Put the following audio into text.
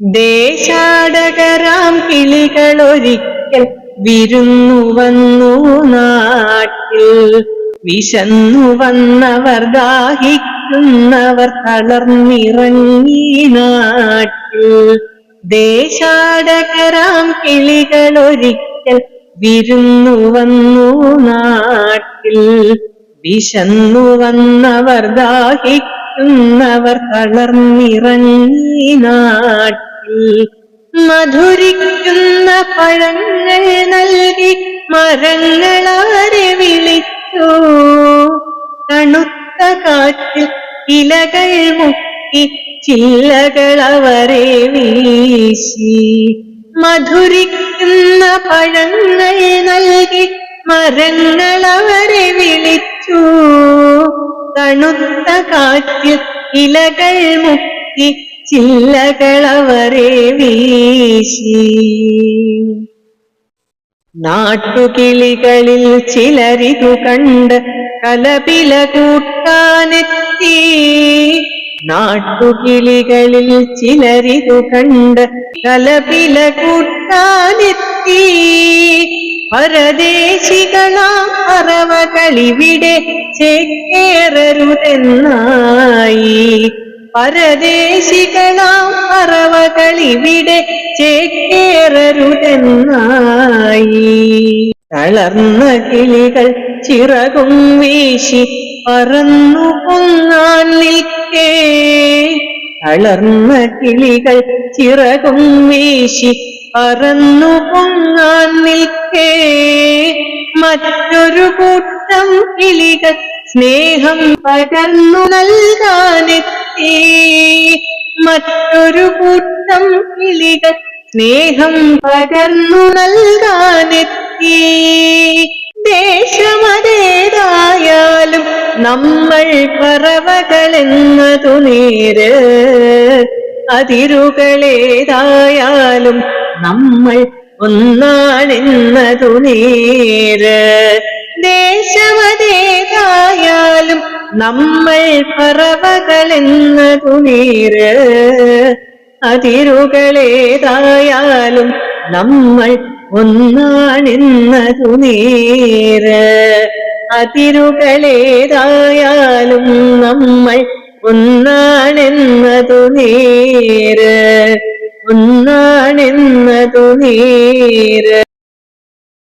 ദേശാടകരാം കിളികളൊരിക്കൽ വിരുന്നു വന്നു നാട്ടിൽ. വിശന്നു വന്നവർ ദാഹിക്കുന്നവർ തളർന്നിറങ്ങി നാട്ടിൽ. ദേശാടകരാം കിളികളൊരിക്കൽ വിരുന്നു വന്നു നാട്ടിൽ. വിശന്നു വന്നവർ ദാഹിക്കുന്നവർ തളർന്നിറങ്ങി നാട്ടിൽ. മധുരിക്കുന്ന പഴങ്ങൾ നൽകി മരങ്ങളാരെ വിളിച്ചു. തണുത്ത കാറ്റിൽ ഇലകൾ മുക്കി ചില്ലകൾ അവരെ വീശി. മധുരിക്കുന്ന പഴങ്ങൾ നൽകി മരങ്ങളവരെ വിളിച്ചു. തണുത്ത കാറ്റ് ഇലകൾ മുക്കി ചില്ലകളവരെ വീശി നാട്ടുകിളികളിൽ ചിലരിതു കണ്ട് കലപില കൂട്ടാനെത്തി നാട്ടുകിളികളിൽ ചിലരിതു കണ്ട് കലപില കൂട്ടാനെത്തി പരദേശികളാം പറവകളിവിടെ ചേക്കേറരുതെന്നായി പരദേശികളാം അറവകളിവിടെ ചേക്കേറരുതെന്നായി. തളർന്ന കിളികൾ ചിറകും വീശി പറന്നു പൊങ്ങാൻ നിൽക്കേ. തളർന്ന കിളികൾ ചിറകും വീശി പറന്നു പൊങ്ങാൻ നിൽക്കേ. മറ്റൊരു കൂട്ടം കിളികൾ സ്നേഹം പകർന്നു നൽകാനെത്തി മറ്റൊരു കൂട്ടം കിളികൾ സ്നേഹം പകർന്നു നൽകാനെത്തി. ദേശമതേതായാലും നമ്മൾ പറവകളെന്നതു നേര്. അതിരുകളേതായാലും നമ്മൾ ഒന്നാണെന്നതു നേര്. ദേശമതേതായാലും നമ്മൾ പറവകളെന്നതു നേര് അതിരുകളേതായാലും നമ്മൾ ഒന്നാണെന്നതു നേര് അതിരുകളേതായാലും നമ്മൾ ഒന്നാണെന്നതു നീര് ഒന്നാണെന്നതു നേര്